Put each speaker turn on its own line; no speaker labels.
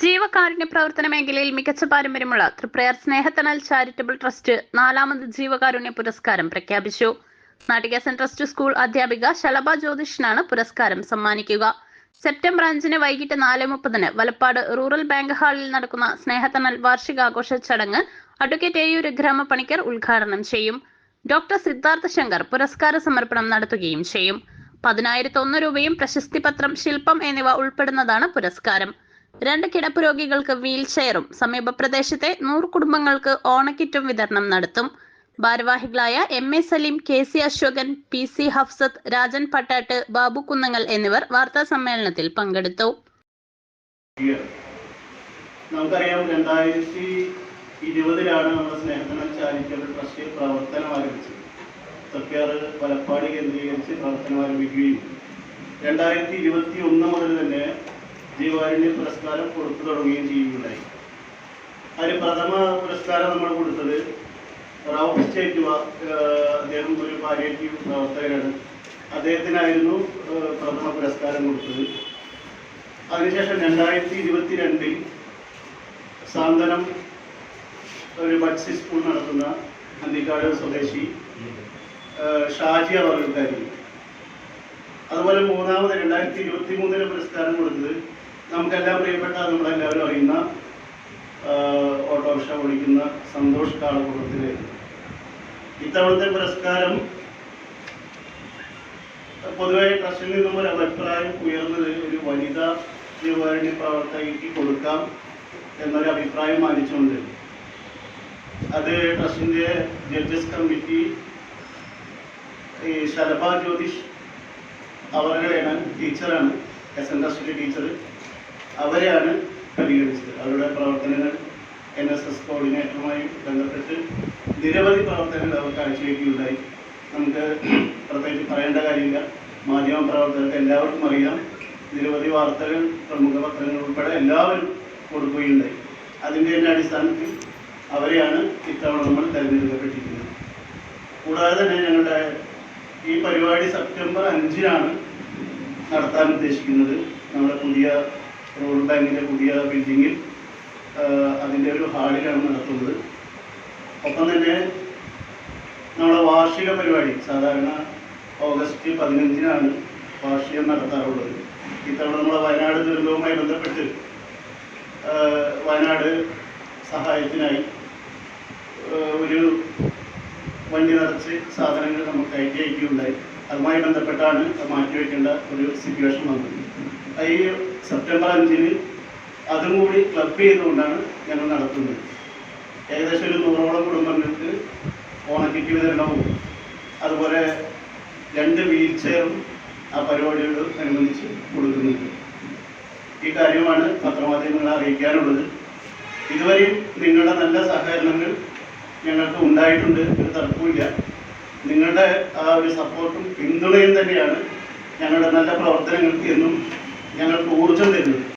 ജീവകാരുണ്യ പ്രവർത്തന മേഖലയിൽ മികച്ച പാരമ്പര്യമുള്ള തൃപ്രയാർ സ്നേഹത്തണൽ ചാരിറ്റബിൾ ട്രസ്റ്റ് നാലാമത് ജീവകാരുണ്യ പുരസ്കാരം പ്രഖ്യാപിച്ചു. നാട്ടികേസൻ ട്രസ്റ്റ് സ്കൂൾ അധ്യാപിക ശലഭ ജ്യോതിഷിനാണ് പുരസ്കാരം സമ്മാനിക്കുക. സെപ്റ്റംബർ അഞ്ചിന് വൈകിട്ട് നാല് മുപ്പതിന് വലപ്പാട് റൂറൽ ബാങ്ക് ഹാളിൽ നടക്കുന്ന സ്നേഹത്തണൽ വാർഷികാഘോഷ ചടങ്ങ് അഡ്വക്കേറ്റ് എയൂർ ഗ്രാമപണിക്കർ ഉദ്ഘാടനം ചെയ്യും. ഡോക്ടർ സിദ്ധാർത്ഥ ശങ്കർ പുരസ്കാര സമർപ്പണം നടത്തുകയും ചെയ്യും. പതിനായിരത്തി ഒന്ന് രൂപയും പ്രശസ്തി പത്രം ശില്പം എന്നിവ ഉൾപ്പെടുന്നതാണ് പുരസ്കാരം. രണ്ട് കിടപ്പ് രോഗികൾക്ക് വീൽ ചെയറും. സമീപ പ്രദേശത്തെ നൂറ് കുടുംബങ്ങൾക്ക് ഓണക്കിറ്റും വിതരണം നടത്തും. ഭാരവാഹികളായ M A Saleem K C Ashokan P C Hafsath Rajan Pattattu Babu Kunnangal എന്നിവർ വാർത്താ സമ്മേളനത്തിൽ പങ്കെടുത്തു.
നമുക്കറിയാം രണ്ടായിരത്തി ഇരുപതിലാണ് നമ്മുടെ സ്നേഹത്തിന ചാരിറ്റബിൾ ട്രസ്റ്റ് പ്രവർത്തനം ആരംഭിച്ചത്. സർക്കാർ പലപ്പാട് കേന്ദ്രീകരിച്ച് പ്രവർത്തനം ആരംഭിക്കുകയും. രണ്ടായിരത്തി ഇരുപത്തി ഒന്ന് മുതൽ തന്നെ ജീവാരുണ്യ പുരസ്കാരം കൊടുത്തു തുടങ്ങുകയും ചെയ്യുകയുണ്ടായി. അതിന് പ്രഥമ പുരസ്കാരം നമ്മൾ കൊടുത്തത് റൌഫ് സ്റ്റേറ്റ് അദ്ദേഹം ഒരു പാലിയേറ്റീവ് പ്രവർത്തകനാണ്. അദ്ദേഹത്തിനായിരുന്നു പ്രഥമ പുരസ്കാരം കൊടുത്തത്. അതിനുശേഷം രണ്ടായിരത്തി ഇരുപത്തി രണ്ടിൽ സാന്ത്വനം ഒരു ബഡ്സി സ്കൂൾ നടത്തുന്ന അന്തിക്കാട് സ്വദേശി ഷാജി അവർക്കാരി അതുപോലെ മൂന്നാമത് രണ്ടായിരത്തി ഇരുപത്തി മൂന്നിലെ പുരസ്കാരം കൊടുത്തത് നമുക്കെല്ലാം പ്രിയപ്പെട്ട നമ്മളെല്ലാവരും അറിയുന്ന ഓട്ടോറിക്ഷ ഓടിക്കുന്ന സന്തോഷ് കാളക്കുളത്തിലെ ഇത്തവണത്തെ പുരസ്കാരം പൊതുവെ ട്രസ്റ്റിൽ നിന്നും ഒരു അഭിപ്രായം ഉയർന്നത് ഒരു വനിതാ ജീവകാരുണ്യ പ്രവർത്തകയ്ക്ക് കൊടുക്കാം എന്നൊരു അഭിപ്രായം മാനിച്ചുകൊണ്ട്. അത് ട്രസ്റ്റിന്റെ ജഡ്ജസ് കമ്മിറ്റി ഈ ശലഭ ജ്യോതിഷ് അവരുടെയാണ് ടീച്ചറാണ് എസ് എൻ ട്രസ്റ്റിന്റെ ടീച്ചർ അവരെയാണ് പരിഗണിച്ചത് അവരുടെ പ്രവർത്തനങ്ങൾ എൻ എസ് എസ് കോർഡിനേറ്ററുമായി ബന്ധപ്പെട്ട് നിരവധി പ്രവർത്തനങ്ങൾ അവർ കാഴ്ചവെക്കുകയുണ്ടായി. നമുക്ക് പ്രത്യേകിച്ച് പറയേണ്ട കാര്യമില്ല. മാധ്യമ പ്രവർത്തകർക്ക് എല്ലാവർക്കും അറിയാം. നിരവധി വാർത്തകൾ പ്രമുഖ പത്രങ്ങൾ ഉൾപ്പെടെ എല്ലാവരും കൊടുക്കുകയുണ്ടായി. അതിന്റെ തന്നെ അടിസ്ഥാനത്തിൽ അവരെയാണ് ഇത്തവണ നമ്മൾ തിരഞ്ഞെടുക്കപ്പെട്ടിരിക്കുന്നത്. കൂടാതെ തന്നെ ഞങ്ങളുടെ ഈ പരിപാടി സെപ്റ്റംബർ അഞ്ചിനാണ് നടത്താൻ ഉദ്ദേശിക്കുന്നത്. നമ്മുടെ പുതിയ റൂറൽ ബാങ്കിന്റെ പുതിയ ബിൽഡിങ്ങിൽ അതിന്റെ ഒരു ഹാളിലാണ് നടത്തുന്നത്. ഒപ്പം തന്നെ നമ്മുടെ വാർഷിക പരിപാടി സാധാരണ ഓഗസ്റ്റ് പതിനഞ്ചിനാണ് വാർഷികം നടത്താറുള്ളത്. ഇത്തവണ നമ്മുടെ വയനാട് ദുരന്തവുമായി ബന്ധപ്പെട്ട് വയനാട് സഹായത്തിനായി ഒരു വണ്ടി നിറച്ച് സാധനങ്ങൾ നമുക്ക് കയറ്റി അയക്കുകയുണ്ടായി. അതുമായി ബന്ധപ്പെട്ടാണ് മാറ്റിവെക്കേണ്ട ഒരു സിറ്റുവേഷൻ വന്നത്. ഈ സെപ്റ്റംബർ അഞ്ചിന് അതും കൂടി ക്ലബ് ചെയ്തുകൊണ്ടാണ് ഞങ്ങൾ നടത്തുന്നത്. ഏകദേശം ഒരു നൂറോളം കുടുംബങ്ങൾക്ക് ഓണക്കിറ്റ് വിതരണവും അതുപോലെ രണ്ട് വീൽ ചെയറും ആ പരിപാടിയോട് അനുബന്ധിച്ച് കൊടുക്കുന്നുണ്ട്. ഈ കാര്യമാണ് പത്രമാധ്യമങ്ങളെ അറിയിക്കാനുള്ളത്. ഇതുവരെയും നിങ്ങളുടെ നല്ല സഹകരണങ്ങൾ ഞങ്ങൾക്ക് ഉണ്ടായിട്ടുണ്ട്. ഒരു തർക്കമില്ല നിങ്ങളുടെ ആ ഒരു സപ്പോർട്ടും പിന്തുണയും തന്നെയാണ് ഞങ്ങളുടെ നല്ല പ്രവർത്തനങ്ങൾക്ക് എന്നും ഞങ്ങൾക്ക് ഊർജം തരുന്നത്.